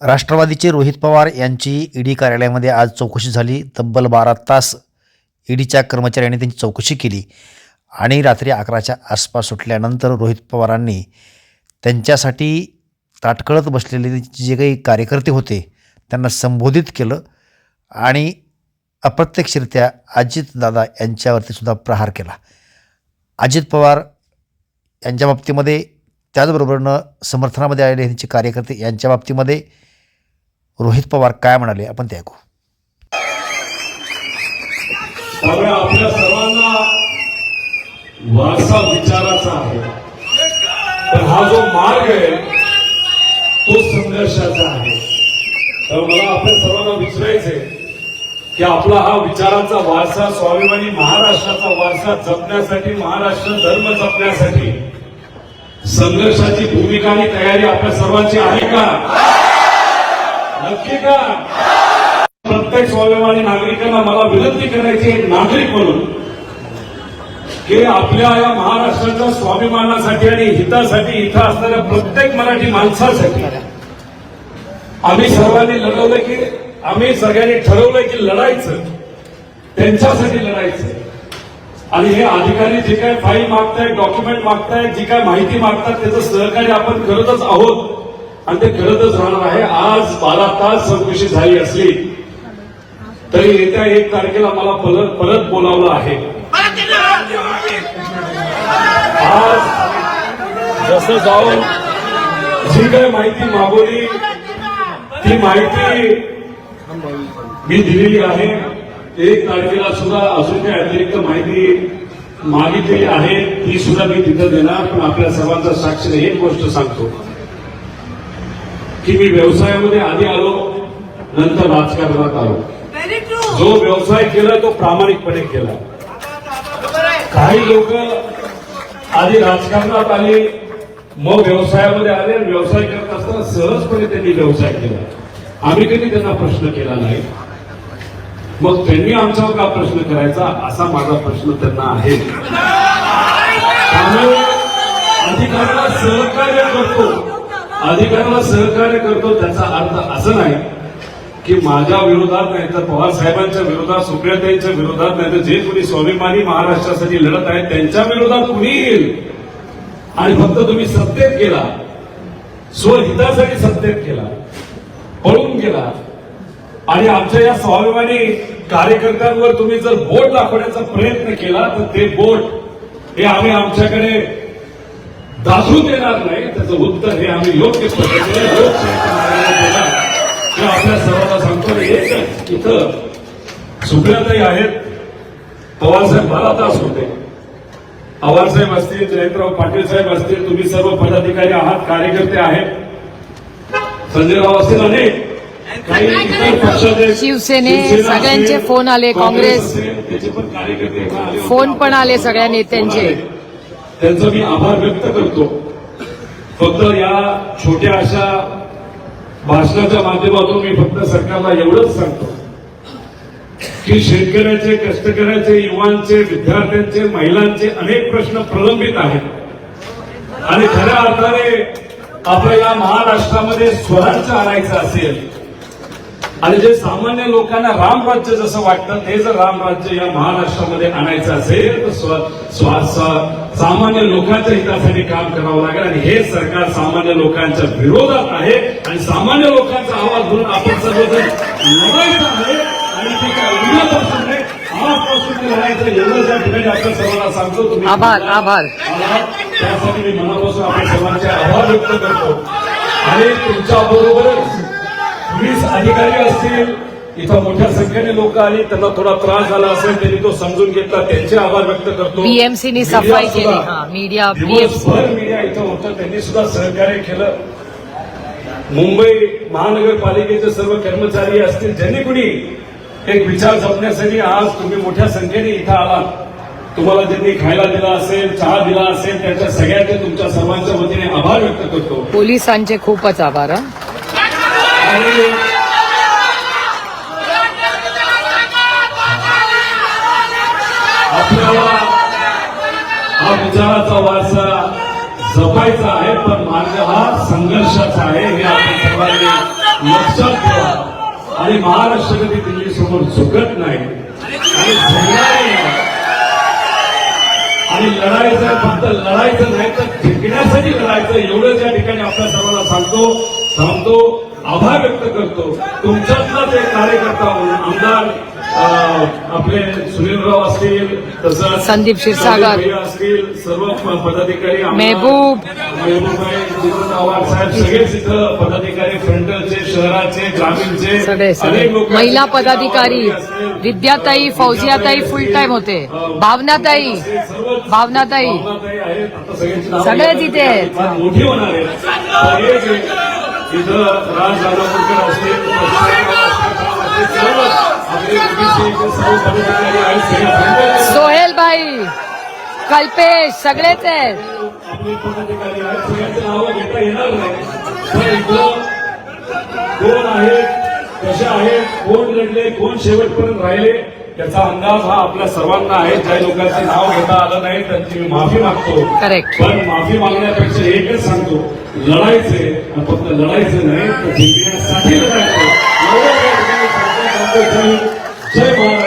राष्ट्रवादीचे रोहित पवार यांची ईडी कार्यालयामध्ये आज चौकशी झाली. तब्बल बारा तास ईडीच्या कर्मचाऱ्यांनी त्यांची चौकशी केली आणि रात्री अकराच्या आसपास सुटल्यानंतर रोहित पवारांनी त्यांच्यासाठी ताटकळत बसलेले जे काही कार्यकर्ते होते त्यांना संबोधित केलं आणि अप्रत्यक्षरित्या अजितदादा यांच्यावरती सुद्धा प्रहार केला. अजित पवार यांच्या बाबतीमध्ये त्याचबरोबरनं समर्थनामध्ये आलेले त्यांचे कार्यकर्ते यांच्या बाबतीमध्ये रोहित पवार काय म्हणाले आपण ते ऐकू. आपल्या सर्वांना वारसा विचाराचा आहे. तर हा जो मार्ग आहे तो संघर्षाचा आहे. तर मला आपल्या सर्वांना विचारायचंय की आपला हा विचाराचा वारसा स्वाभिमानी महाराष्ट्राचा वारसा जपण्यासाठी महाराष्ट्र धर्म जपण्यासाठी संघर्षाची भूमिका आणि तयारी आपल्या सर्वांची आहे का? नक्की का? प्रत्येक स्वाभिमानी नागरिकांना मला विनंती करायची एक नागरिक म्हणून की आपल्या या महाराष्ट्राच्या स्वाभिमानासाठी आणि हितासाठी इथं असणाऱ्या प्रत्येक मराठी माणसासाठी आम्ही सर्वांनी लढवलं की आम्ही सगळ्यांनी ठरवलंय की लढायचं त्यांच्यासाठी लढायचं. आणि हे अधिकारी जे काय फाईल मागतायत डॉक्युमेंट मागतायत जी काय माहिती मागतात त्याचं सहकार्य आपण करतच आहोत. आणि ते करतच राहणार आहे. आज बारा तास चौकशी झाली असली तरी येत्या एक तारखेला मला परत परत बोलावलं आहे. आज जसं जाऊन जी काही माहिती मागवली ती माहिती मी दिलेली आहे. एक तारखेला सुद्धा अजून काही अतिरिक्त माहिती मागितलेली आहे ती सुद्धा मी तिथं देणार. पण आपल्या सर्वांचा साक्षीने एक गोष्ट सांगतो. की मी व्यवसायामध्ये आधी आलो नंतर राजकारणात आलो. जो व्यवसाय केला तो प्रामाणिकपणे केला. काही लोक आधी राजकारणात आले मग व्यवसायामध्ये आले आणि व्यवसाय करत असताना सहजपणे त्यांनी व्यवसाय केला. आम्ही कधी त्यांना प्रश्न केला नाही. मग त्यांनी आमच्यावर का प्रश्न करायचा? असा माझा प्रश्न त्यांना आहे. त्यामुळे अधिकाऱ्याला सहकार्य करतो. अधिकाऱ्याला सहकार्य करतो त्याचा अर्थ असं नाही की माझ्या विरोधात नाही तर पवार साहेबांच्या विरोधात सुप्रियाताईंच्या विरोधात नाही तर जे कोणी स्वाभिमानी महाराष्ट्रासाठी लढत आहेत त्यांच्या विरोधात कुणी येईल? आणि फक्त तुम्ही सत्तेत केला स्वहितासाठी सत्तेत केला पळून गेला. आणि आमच्या या स्वाभिमानी कार्यकर्त्यांवर तुम्ही जर बोट दाखवण्याचा प्रयत्न केला तर ते बोट हे आम्ही आमच्याकडे दाखवू देणार नाही. त्याचं उत्तर हे आम्ही योग्य पद्धतीने आपल्या सर्वांना सांगतो एकच इथं सुप्रियाताई आहेत. पवारसाहेब बारा तास होते पवारसाहेब असतील जयंतराव पाटील साहेब असतील तुम्ही सर्व पदाधिकारी आहात कार्यकर्ते आहेत. संजयराव असतील अनेक. शिवसेने, सगळ्यांचे फोन आले, काँग्रेस. फोन पण आले सगळ्या नेत्यांचे. त्यांचा मी आभार व्यक्त करतो. फक्त या छोट्या अशा भाषणाच्या माध्यमातून मी फक्त सरकारला एवढंच सांगतो की शेतकऱ्याचे कष्टकऱ्याचे युवांचे विद्यार्थ्यांचे महिलांचे अनेक प्रश्न प्रलंबित आहेत. आणि खऱ्या अर्थाने आपल्याला महाराष्ट्रामध्ये स्वराज्य आणायचं असेल आणि जे सामान्य लोकांना रामराज्य जसं वाटतं ते जर रामराज्य या महाराष्ट्रामध्ये आणायचं असेल तर स्व- सामान्य लोकांच्या हितासाठी काम करावं लागेल आणि हे सरकार सामान्य लोकांच्या विरोधात आहे आणि सामान्य लोकांचा आवाज म्हणून आपण सर्वजण लढायचं आहे आणि ते काय उद्यापासून नाही आजपासून लढायचं एवढंच या ठिकाणी आपल्या सर्वांना सांगतो तुम्ही आभार, आभार. आभार. त्यासाठी मी मनापासून आपण सर्वांचे आभार व्यक्त करतो आणि तुमच्या बरोबरच पोलीस अधिकारी असतील इथं मोठ्या संख्येने लोक आली त्यांना थोडा त्रास झाला असेल त्यांनी तो समजून घेतला त्यांचे आभार व्यक्त करतो BMC नी मीडिया सफाई केली. मीडिया, दिवसभर मीडिया इथं होतं त्यांनी सुद्धा सहकार्य केलं मुंबई महानगरपालिकेचे सर्व कर्मचारी असतील ज्यांनी कुणी एक विचार जपण्यासाठी आज तुम्ही मोठ्या संख्येने इथं आलात तुम्हाला ज्यांनी खायला दिला असेल चहा दिला असेल त्यांच्या सगळ्यांचे तुमच्या सर्वांच्या वतीने आभार व्यक्त करतो पोलिसांचे खूपच आभार. आणि विचाराचा वारसा जपायचा आहे पण मार्ग हा संघर्षाचा आहे हे आपण सर्वांनी लक्षात ठेवा. आणि महाराष्ट्र कधी दिल्ली समोर झुकत नाही. आणि आणि लढायचं फक्त लढायचं नाही तर जिंकण्यासाठी लढायचं एवढं ज्या ठिकाणी आपल्या सर्वांना सांगतो थांबतो आभार व्यक्त करतो. तुमच्यातलाच एक कार्यकर्ता म्हणून आमदार आपले सुनीलराव असतील तसंच संदीप क्षीरसागर. असतील सर्व पदाधिकारी मेहबूब. मेहबूबभाई जितेंद्र आव्हाड साहेब सगळेच इथं पदाधिकारी फ्रंटलचे शहराचे ग्रामीणचे सगळे सगळे. अनेक लोक महिला पदाधिकारी विद्याताई फौजियाताई फुल टाइम होते. भावनाताई. भावनाताई. सगळेच इथे आहेत. फार मोठी होणार आहे इथं राज असतील, सर्व आपले OBC चे सर्व पदाधिकारी आहेत सगळे फ्रंटल सोहेल भाई कल्पेश सगळेच आहेत. कोण आहेत कशा आहेत कोण लढले कोण शेवटपर्यंत राहिले त्याचा अंदाज हा आपल्या सर्वांना आहे ज्या लोकांचे नाव घेता आलं नाही त्यांची मी माफी मागतो पण माफी मागण्यापेक्षा एकच सांगतो लढायचे फक्त लढायचं नाही तर जिंकण्यासाठी लढायचं Table.